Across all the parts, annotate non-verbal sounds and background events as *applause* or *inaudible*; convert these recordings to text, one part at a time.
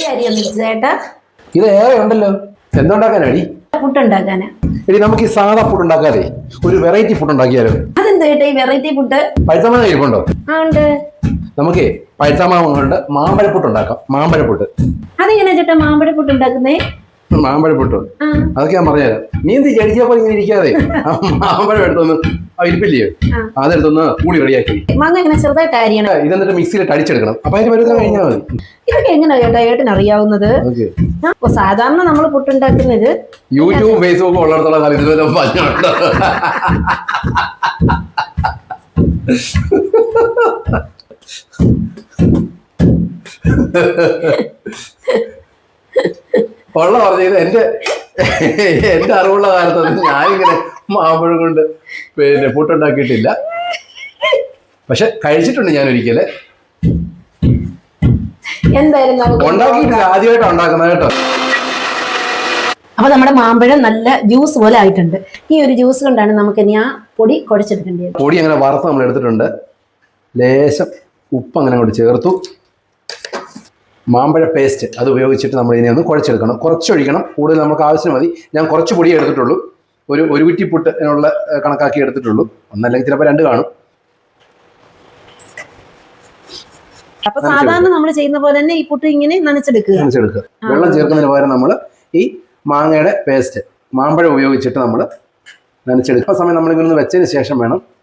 ഈ അരി ഒന്ന് ചേട്ടാ ഇത് ഏറെ ഉണ്ടല്ലോ. എന്തുണ്ടാക്കാനടി? എടി നമുക്ക് ഈ സാധാ ഫുഡ് ഉണ്ടാക്കാതെ ഒരു വെറൈറ്റി ഫുഡ് ഉണ്ടാക്കിയാലോ? അതെന്താ ചേട്ടാ ഈ വെറൈറ്റി ഇരിപ്പുണ്ടോ? ആ ഉണ്ട്. നമുക്ക് കൊണ്ട് മാമ്പഴപ്പുട്ട് ഉണ്ടാക്കാം. മാമ്പഴപ്പുട്ട്. അതെങ്ങനെയാ ചേട്ടാ മാമ്പഴപ്പുട്ട് ഉണ്ടാക്കുന്നേ? മാമ്പഴപ്പുട്ട് പൊട്ടു. അതൊക്കെ ഞാൻ പറഞ്ഞുതരാം. നീ എന്ത് ജടിച്ചപ്പോൾ ഇങ്ങനെ ഇരിക്കാതെ? മാമ്പഴം എടുത്തൊന്ന് ഇരിപ്പില്ലേ? ഇരിപ്പില്ലയോ. അതെടുത്തൊന്ന് കൂടി റെഡിയാക്കി. മാങ്ങ ഇങ്ങനെ ചെറുതായിട്ട് അരിയണം. ഇതെന്നിട്ട് മിക്സിയിൽ അടിച്ചെടുക്കണം. അപ്പൊ അതിന് വരുന്ന കഴിഞ്ഞാൽ മതി. ഇതൊക്കെ എങ്ങനെയാ ചേട്ടാ ഏട്ടൻ അറിയാവുന്നത്? സാധാരണ നമ്മൾ പുട്ടുണ്ടാക്കുന്നത് യൂട്യൂബ് ഫേസ്ബുക്ക് ഉള്ളിടത്തോളം കാലം ഇതുവരെ പറഞ്ഞുണ്ട് *laughs* ഉള്ള പറഞ്ഞത് എന്റെ എന്റെ അറിവുള്ള കാലത്തൊന്നും ഞാനിങ്ങനെ മാമ്പഴം കൊണ്ട് പിന്നെ പുട്ടുണ്ടാക്കിയിട്ടില്ല. പക്ഷെ കഴിച്ചിട്ടുണ്ട് ഞാൻ ഒരിക്കലെ. എന്തായാലും ഉണ്ടാക്കിയിട്ടില്ല. ആദ്യമായിട്ടാണ് ഉണ്ടാക്കുന്നത് കേട്ടോ. അപ്പൊ നമ്മുടെ മാമ്പഴം നല്ല ജ്യൂസ് പോലെ ആയിട്ടുണ്ട്. ഈ ഒരു ജ്യൂസ് കൊണ്ടാണ് നമുക്ക് ഇനി ആ പൊടി കുഴച്ചെടുക്കേണ്ടത്. പൊടി അങ്ങനെ വറുത്ത് നമ്മൾ എടുത്തിട്ടുണ്ട് ലേശം ഉപ്പ് അങ്ങനെ അങ്ങോട്ട് ചേർത്തു. മാമ്പഴ പേസ്റ്റ് അത് ഉപയോഗിച്ചിട്ട് നമ്മൾ ഇതിനെ ഒന്ന് കുഴച്ചെടുക്കണം. കുറച്ചൊഴിക്കണം. കൂടുതൽ നമുക്ക് ആവശ്യം മതി. ഞാൻ കുറച്ച് പൊടിയേ എടുത്തിട്ടുള്ളൂ. ഒരു ഒരു വിറ്റിപ്പുട്ട് എന്നുള്ള അതിനുള്ള കണക്കാക്കി എടുത്തിട്ടുള്ളൂ. ഒന്നല്ലെങ്കിൽ ചിലപ്പോൾ രണ്ട് കാണും. അപ്പൊ സാധാരണ നമ്മൾ ചെയ്യുന്ന പോലെ തന്നെ ഈ പുട്ട് ഇങ്ങനെ നനച്ചെടുക്കുക. നനച്ചെടുക്കുക. വെള്ളം ചേർക്കുന്നതിന് പകരം നമ്മൾ ഈ മാങ്ങയുടെ പേസ്റ്റ് മാമ്പഴം ഉപയോഗിച്ചിട്ട് നമ്മൾ നനച്ചെടുക്കുക. ആ സമയം നമ്മളിങ്ങനെ വെച്ചതിന് ശേഷം വേണം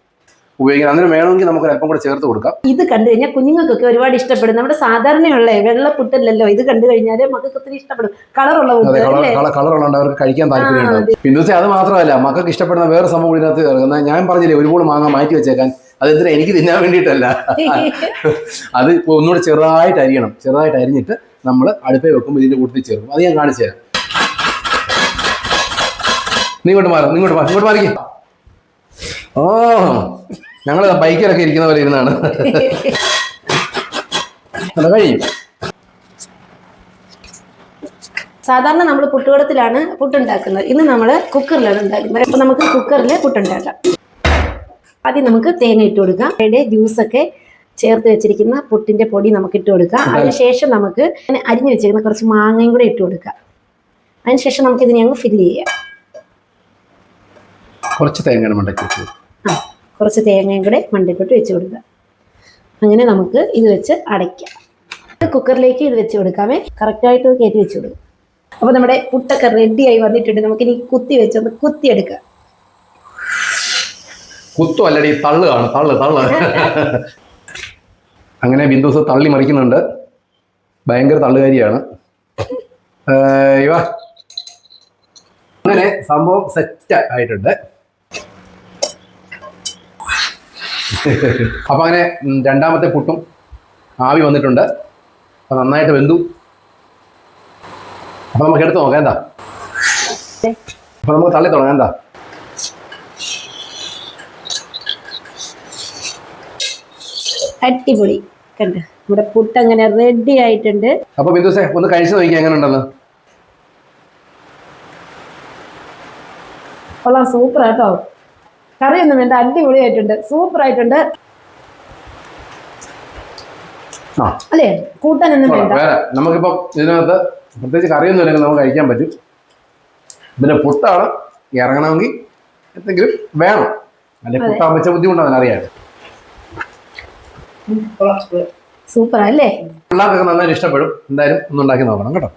ഉപയോഗിക്കാൻ. അങ്ങനെ വേണമെങ്കിൽ നമുക്ക് അല്പം കൂടെ ചേർത്ത് കൊടുക്കാം. ഇത് കണ്ടു കഴിഞ്ഞാൽ കുഞ്ഞുങ്ങൾക്കൊക്കെ ഒരുപാട് ഇഷ്ടപ്പെടും. നമ്മുടെ സാധാരണയുള്ള വെള്ള പുട്ടല്ലല്ലോ ഇത് കണ്ടു കഴിഞ്ഞാൽ മക്കൾക്ക് ഒത്തിരി ഇഷ്ടപ്പെടും. കളറുള്ള കളറുള്ളതുകൊണ്ട് അവർക്ക് കഴിക്കാൻ താല്പര്യമുണ്ട്. ദിവസം അത്. മാത്രമല്ല മക്കൾക്ക് ഇഷ്ടപ്പെടുന്ന വേറെ സംഭവം ഇതിനകത്ത് ചേർക്കുന്നത് ഞാൻ പറഞ്ഞില്ലേ ഒരുപാട് മാങ്ങ മാറ്റി വെച്ചേക്കാൻ. അതെന്തിനാ എനിക്ക് തിന്നാൻ വേണ്ടിയിട്ടല്ല. *laughs* അത് ഇപ്പൊ ഒന്നുകൂടെ ചെറുതായിട്ട് അരിയണം. ചെറുതായിട്ട് അരിഞ്ഞിട്ട് നമ്മൾ അടുപ്പേ വെക്കുമ്പോൾ ഇതിന്റെ കൂട്ടത്തിൽ ചേർക്കും. അത് ഞാൻ കാണിച്ചു തരാം. നീ ഇങ്ങോട്ട് മാറും ഇങ്ങോട്ട് മാറി ഇങ്ങോട്ട് മാറിക്കേ. ഓ ഞങ്ങൾ ബൈക്കിലൊക്കെ ഇരിക്കുന്ന പോലെ ഇരുന്നാണ്. അത് കഴിയും സാധാരണ നമ്മൾ പുട്ടുകുടത്തിലാണ് പുട്ടുണ്ടാക്കുന്നത്. ഇന്ന് നമ്മൾ കുക്കറിലാണ് ഉണ്ടാക്കുന്നത്. അപ്പൊ നമുക്ക് കുക്കറിൽ പുട്ടുണ്ടാക്കാം. ആദ്യം നമുക്ക് തേങ്ങ ഇട്ട് കൊടുക്കാം. ജ്യൂസ് ജ്യൂസൊക്കെ ചേർത്ത് വെച്ചിരിക്കുന്ന പുട്ടിന്റെ പൊടി നമുക്ക് ഇട്ട് കൊടുക്കാം. അതിനുശേഷം നമുക്ക് അരിഞ്ഞു വെച്ചിരിക്കുന്ന കുറച്ച് മാങ്ങയും കൂടെ ഇട്ട് കൊടുക്കാം. അതിനുശേഷം നമുക്ക് ഇതിനെ അങ്ങ് ഫില്ല് ചെയ്യാം. കുറച്ച് തേങ്ങ ആ. കുറച്ച് തേങ്ങയും കൂടെ മണ്ടയ്ക്കൊട്ട് വെച്ച് കൊടുക്കുക. അങ്ങനെ നമുക്ക് ഇത് വെച്ച് അടയ്ക്കാം. കുക്കറിലേക്ക് ഇത് വെച്ച് കൊടുക്കാമേ. കറക്റ്റായിട്ട് കയറ്റി വെച്ച് കൊടുക്കും. അപ്പോൾ നമ്മുടെ പുട്ടൊക്കെ റെഡിയായി വന്നിട്ടുണ്ട്. നമുക്കിനി കുത്തി വെച്ചൊന്ന് കുത്തിയെടുക്കാം. കുത്തു അല്ലടി തള്ളുകയാണ് തള്ളു തള്ളു. അങ്ങനെ ബിന്ദുസ് തള്ളി മറിക്കുന്നുണ്ട്. ഭയങ്കര തള്ളുകാരിയാണ്. ഇവ. അങ്ങനെ സംഭവം സെറ്റ് ആയിട്ടുണ്ട്. അപ്പൊ അങ്ങനെ രണ്ടാമത്തെ പുട്ടും ആവി വന്നിട്ടുണ്ട്. അപ്പം നന്നായിട്ട് വെന്തു. അപ്പം നമുക്ക് എടുത്ത് നോക്കാം എന്താ? അപ്പം നമുക്ക് തള്ളി തുടങ്ങാം എന്താ? അടിപൊളി. കണ്ട്? നമ്മുടെ പുട്ട് അങ്ങനെ റെഡി ആയിട്ടുണ്ട്. അപ്പൊ ബിന്ദുസേ ഒന്ന് കഴിച്ചു നോക്കിയാ എങ്ങനെ ഉണ്ടെന്ന് കൊള്ളാം സൂപ്പർ ആട്ടോ കറിയൊന്നും വേണ്ട അടിപൊളിയായിട്ടുണ്ട് സൂപ്പർ ആയിട്ടുണ്ട് അല്ലേ? കൂട്ടാനൊന്നും വേണ്ട. നമുക്കിപ്പോ നമുക്കിപ്പം ഇതിനകത്ത് പ്രത്യേകിച്ച് കറിയൊന്നും ഇല്ലെങ്കിൽ നമുക്ക് കഴിക്കാൻ പറ്റും. പിന്നെ പുട്ടാണ് ഇറങ്ങണമെങ്കിൽ എന്തെങ്കിലും വേണം. അല്ലെങ്കിൽ പുട്ടാൻ വെച്ച ബുദ്ധിമുട്ടാണ് അറിയാൻ. സൂപ്പർ അല്ലേ? പിള്ളേർക്കൊക്കെ നന്നായിട്ട് ഇഷ്ടപ്പെടും. എന്തായാലും ഒന്നുണ്ടാക്കി നോക്കണം കേട്ടോ.